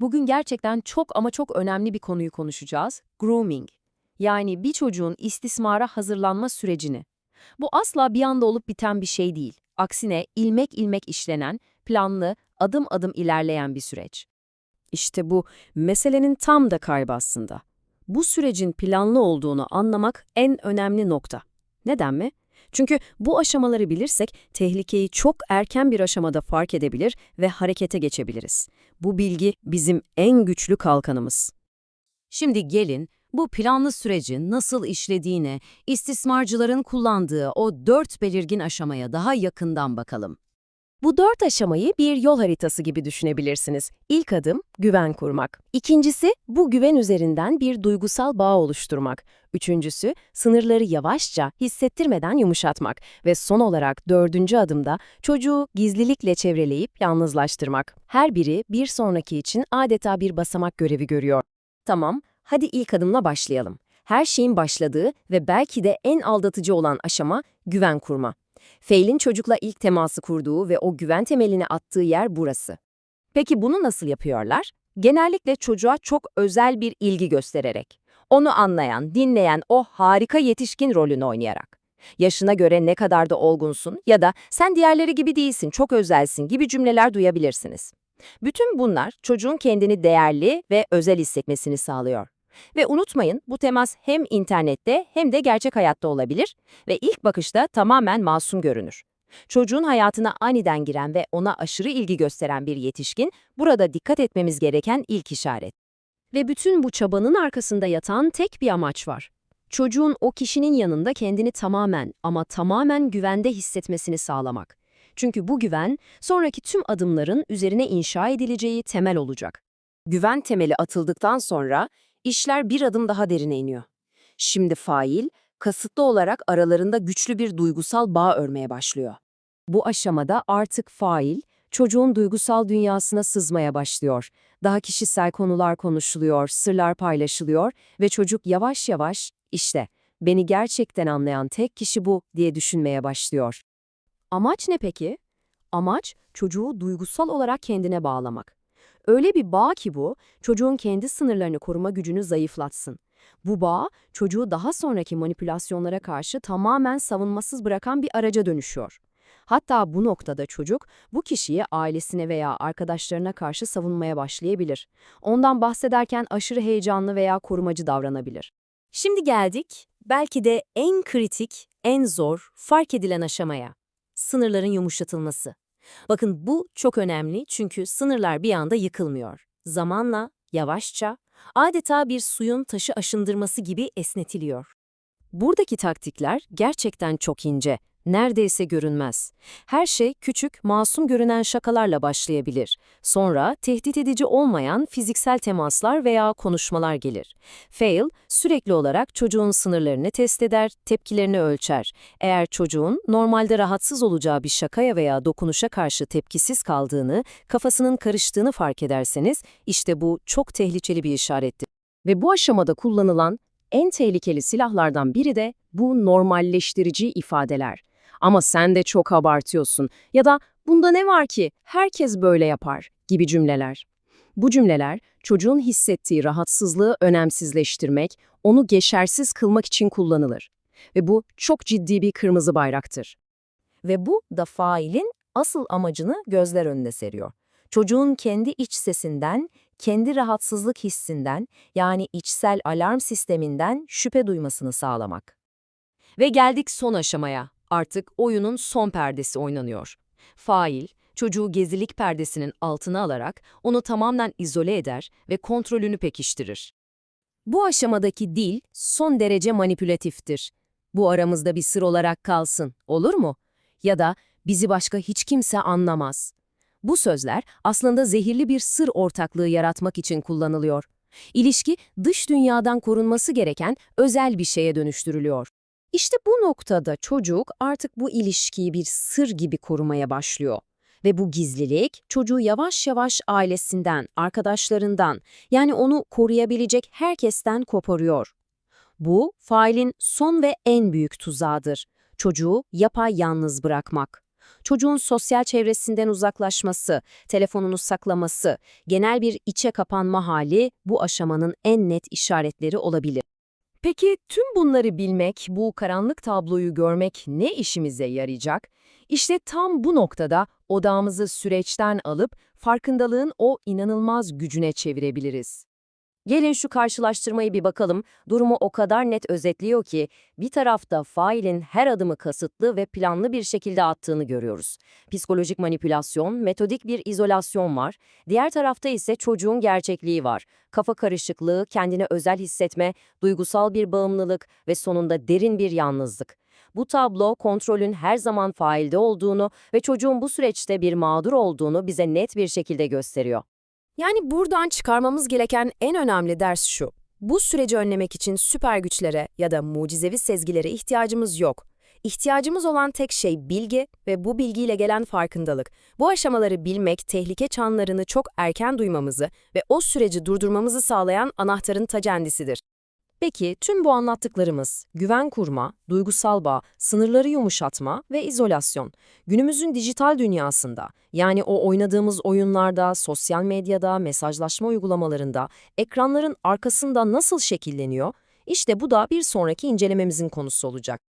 Bugün gerçekten çok ama çok önemli bir konuyu konuşacağız. Grooming. Yani bir çocuğun istismara hazırlanma sürecini. Bu asla bir anda olup biten bir şey değil. Aksine ilmek ilmek işlenen, planlı, adım adım ilerleyen bir süreç. İşte bu meselenin tam da kaybı aslında. Bu sürecin planlı olduğunu anlamak en önemli nokta. Neden mi? Çünkü bu aşamaları bilirsek tehlikeyi çok erken bir aşamada fark edebilir ve harekete geçebiliriz. Bu bilgi bizim en güçlü kalkanımız. Şimdi gelin bu planlı sürecin nasıl işlediğine, istismarcıların kullandığı o dört belirgin aşamaya daha yakından bakalım. Bu dört aşamayı bir yol haritası gibi düşünebilirsiniz. İlk adım güven kurmak. İkincisi bu güven üzerinden bir duygusal bağ oluşturmak. Üçüncüsü sınırları yavaşça hissettirmeden yumuşatmak. Ve son olarak dördüncü adımda çocuğu gizlilikle çevreleyip yalnızlaştırmak. Her biri bir sonraki için adeta bir basamak görevi görüyor. Tamam, hadi ilk adımla başlayalım. Her şeyin başladığı ve belki de en aldatıcı olan aşama güven kurma. Fail'in çocukla ilk teması kurduğu ve o güven temelini attığı yer burası. Peki bunu nasıl yapıyorlar? Genellikle çocuğa çok özel bir ilgi göstererek. Onu anlayan, dinleyen o harika yetişkin rolünü oynayarak. Yaşına göre ne kadar da olgunsun ya da sen diğerleri gibi değilsin, çok özelsin gibi cümleler duyabilirsiniz. Bütün bunlar çocuğun kendini değerli ve özel hissetmesini sağlıyor. Ve unutmayın bu temas hem internette hem de gerçek hayatta olabilir ve ilk bakışta tamamen masum görünür. Çocuğun hayatına aniden giren ve ona aşırı ilgi gösteren bir yetişkin burada dikkat etmemiz gereken ilk işaret. Ve bütün bu çabanın arkasında yatan tek bir amaç var. Çocuğun o kişinin yanında kendini tamamen ama tamamen güvende hissetmesini sağlamak. Çünkü bu güven sonraki tüm adımların üzerine inşa edileceği temel olacak. Güven temeli atıldıktan sonra işler bir adım daha derine iniyor. Şimdi fail, kasıtlı olarak aralarında güçlü bir duygusal bağ örmeye başlıyor. Bu aşamada artık fail, çocuğun duygusal dünyasına sızmaya başlıyor. Daha kişisel konular konuşuluyor, sırlar paylaşılıyor ve çocuk yavaş yavaş, işte, beni gerçekten anlayan tek kişi bu diye düşünmeye başlıyor. Amaç ne peki? Amaç, çocuğu duygusal olarak kendine bağlamak. Öyle bir bağ ki bu, çocuğun kendi sınırlarını koruma gücünü zayıflatsın. Bu bağ, çocuğu daha sonraki manipülasyonlara karşı tamamen savunmasız bırakan bir araca dönüşüyor. Hatta bu noktada çocuk, bu kişiyi ailesine veya arkadaşlarına karşı savunmaya başlayabilir. Ondan bahsederken aşırı heyecanlı veya korumacı davranabilir. Şimdi geldik, belki de en kritik, en zor, fark edilen aşamaya. Sınırların yumuşatılması. Bakın bu çok önemli çünkü sınırlar bir anda yıkılmıyor. Zamanla, yavaşça, adeta bir suyun taşı aşındırması gibi esnetiliyor. Buradaki taktikler gerçekten çok ince, neredeyse görünmez. Her şey küçük, masum görünen şakalarla başlayabilir. Sonra tehdit edici olmayan fiziksel temaslar veya konuşmalar gelir. Fail, sürekli olarak çocuğun sınırlarını test eder, tepkilerini ölçer. Eğer çocuğun normalde rahatsız olacağı bir şakaya veya dokunuşa karşı tepkisiz kaldığını, kafasının karıştığını fark ederseniz, işte bu çok tehlikeli bir işarettir. Ve bu aşamada kullanılan en tehlikeli silahlardan biri de bu normalleştirici ifadeler. Ama sen de çok abartıyorsun ya da bunda ne var ki herkes böyle yapar gibi cümleler. Bu cümleler çocuğun hissettiği rahatsızlığı önemsizleştirmek, onu geçersiz kılmak için kullanılır. Ve bu çok ciddi bir kırmızı bayraktır. Ve bu da failin asıl amacını gözler önüne seriyor. Çocuğun kendi iç sesinden, kendi rahatsızlık hissinden yani içsel alarm sisteminden şüphe duymasını sağlamak. Ve geldik son aşamaya. Artık oyunun son perdesi oynanıyor. Fail, çocuğu gezilik perdesinin altına alarak onu tamamen izole eder ve kontrolünü pekiştirir. Bu aşamadaki dil son derece manipülatiftir. Bu aramızda bir sır olarak kalsın, olur mu? Ya da bizi başka hiç kimse anlamaz. Bu sözler aslında zehirli bir sır ortaklığı yaratmak için kullanılıyor. İlişki dış dünyadan korunması gereken özel bir şeye dönüştürülüyor. İşte bu noktada çocuk artık bu ilişkiyi bir sır gibi korumaya başlıyor. Ve bu gizlilik çocuğu yavaş yavaş ailesinden, arkadaşlarından yani onu koruyabilecek herkesten koparıyor. Bu failin son ve en büyük tuzağıdır. Çocuğu yapay yalnız bırakmak. Çocuğun sosyal çevresinden uzaklaşması, telefonunu saklaması, genel bir içe kapanma hali bu aşamanın en net işaretleri olabilir. Peki tüm bunları bilmek, bu karanlık tabloyu görmek ne işimize yarayacak? İşte tam bu noktada odağımızı süreçten alıp farkındalığın o inanılmaz gücüne çevirebiliriz. Gelin şu karşılaştırmayı bir bakalım. Durumu o kadar net özetliyor ki bir tarafta failin her adımı kasıtlı ve planlı bir şekilde attığını görüyoruz. Psikolojik manipülasyon, metodik bir izolasyon var. Diğer tarafta ise çocuğun gerçekliği var. Kafa karışıklığı, kendine özel hissetme, duygusal bir bağımlılık ve sonunda derin bir yalnızlık. Bu tablo kontrolün her zaman failde olduğunu ve çocuğun bu süreçte bir mağdur olduğunu bize net bir şekilde gösteriyor. Yani buradan çıkarmamız gereken en önemli ders şu. Bu süreci önlemek için süper güçlere ya da mucizevi sezgilere ihtiyacımız yok. İhtiyacımız olan tek şey bilgi ve bu bilgiyle gelen farkındalık. Bu aşamaları bilmek, tehlike çanlarını çok erken duymamızı ve o süreci durdurmamızı sağlayan anahtarın ta kendisidir. Peki tüm bu anlattıklarımız, güven kurma, duygusal bağ, sınırları yumuşatma ve izolasyon, günümüzün dijital dünyasında, yani o oynadığımız oyunlarda, sosyal medyada, mesajlaşma uygulamalarında, ekranların arkasında nasıl şekilleniyor? İşte bu da bir sonraki incelememizin konusu olacak.